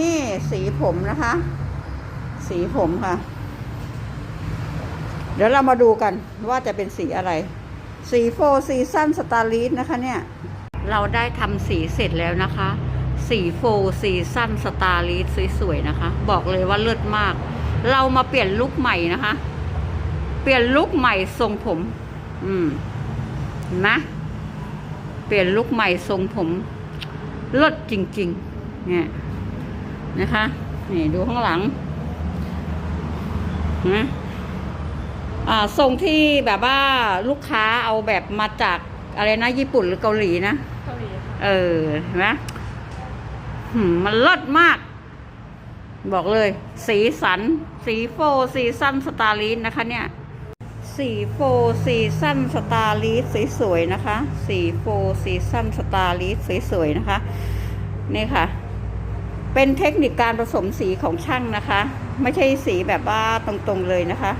นี่สีผมนะคะ สีผมค่ะ เดี๋ยวเรามาดูกันว่าจะเป็นสีอะไร สีโฟซีซั่นสตาร์ลีสนะคะเนี่ย เราได้ทำสีเสร็จแล้วนะคะ สีโฟซีซั่นสตาร์ลีสสวยๆนะคะ บอกเลยว่าเลิศมาก เรามาเปลี่ยนลุคใหม่นะคะ เปลี่ยนลุคใหม่ทรงผม อืมนไหมเปลี่ยนลุคใหม่ทรงผมเลิศจริงๆเนี่ย นะคะ นี่ดูข้างหลังนะอ่าทรงที่แบบว่าลูกค้าเอาแบบมาจากอะไรนะ ญี่ปุ่นหรือเกาหลีนะเกาหลีค่ะเออเห็นไหมหืมมันเลิศมาก บอกเลย สีสัน สีโฟซีซันสตาร์ลีนนะคะ เนี่ย สีโฟซีซันสตาร์ลีสสวยๆนะคะ สีโฟซีซันสตาร์ลีสสวยๆนะคะ นี่ค่ะ เป็นเทคนิคการผสมสีของช่างนะคะ ไม่ใช่สีแบบว่าตรงๆเลยนะคะ